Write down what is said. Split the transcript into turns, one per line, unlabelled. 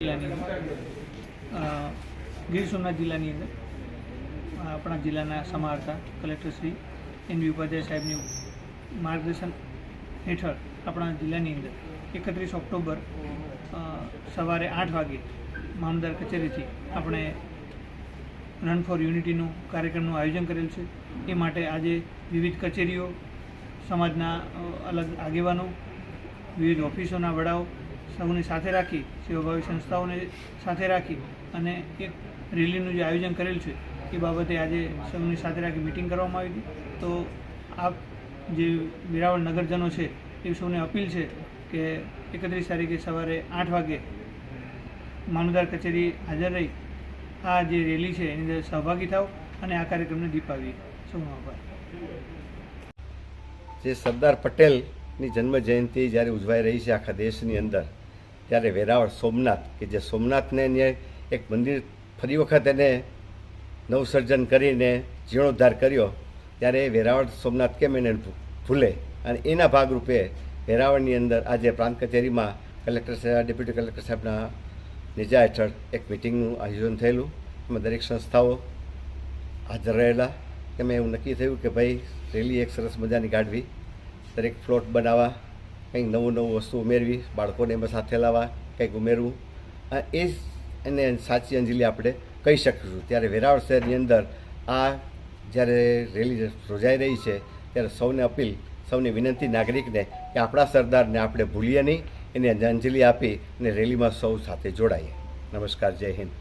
જિલ્લાની ગીર સોમનાથ જિલ્લાની અંદર. આપણા જિલ્લાના સમાહર્તા collector Shri N V Upadhyay સાહેબની માર્ગદર્શન હેઠળ આપણા જિલ્લાની અંદર એકત્રીસ ઓક્ટોબર સવારે આઠ વાગે મામદાર કચેરીથી આપણે રન ફોર યુનિટીનું કાર્યક્રમનું આયોજન કરેલ છે. એ માટે આજે વિવિધ કચેરીઓ, સમાજના અલગ આગેવાનો, વિવિધ ઓફિસોના વડાઓ સૌને સાથે રાખી સેવાભાવી સંસ્થાઓને સાથે રાખી અને એક રેલીનું જે આયોજન કરેલ છે, એ બાબતે આજે સૌની સાથે રાખી મિટિંગ કરવામાં આવી હતી. તો આપ જે વેરાવળ નગરજનો છે, એ સૌને અપીલ છે કે એકત્રીસ તારીખે સવારે આઠ વાગે મામલતદાર કચેરી હાજર રહી. આ જે રેલી છે, એની અંદર સહભાગી થાવ અને આ કાર્યક્રમને દીપાવીએ. સૌનો આભાર.
જે સરદાર પટેલની જન્મ જયંતિ જ્યારે ઉજવાઈ રહી છે આખા દેશની અંદર ત્યારે વેરાવળ સોમનાથ, કે જે સોમનાથને એક મંદિર ફરી વખત એને નવસર્જન કરીને જીર્ણોદ્ધાર કર્યો, ત્યારે એ વેરાવળ સોમનાથ કેમ એને ભૂલે? અને એના ભાગરૂપે વેરાવળની અંદર આજે પ્રાંત કચેરીમાં કલેક્ટર સાહેબ, ડેપ્યુટી કલેક્ટર સાહેબના નેજા હેઠળ એક મિટિંગનું આયોજન થયેલું. એમાં દરેક સંસ્થાઓ હાજર રહેલા. એમાં એવું નક્કી થયું કે ભાઈ રેલી એક સરસ મજાની કાઢવી, દરેક ફ્લોટ બનાવવા કંઈક નવું નવું વસ્તુ ઉમેરવી, બાળકોને એમાં સાથે લાવવા, કંઈક ઉમેરવું. એ એને સાચી અંજલિ આપણે કહી શકીશું. ત્યારે વેરાવળ શહેરની અંદર આ જ્યારે રેલી યોજાઈ રહી છે, ત્યારે સૌને અપીલ, સૌની વિનંતી નાગરિકને કે આપણા સરદારને આપણે ભૂલીએ નહીં, એને અંજલિ આપી અને રેલીમાં સૌ સાથે જોડાઈએ. નમસ્કાર, જય હિન્દ.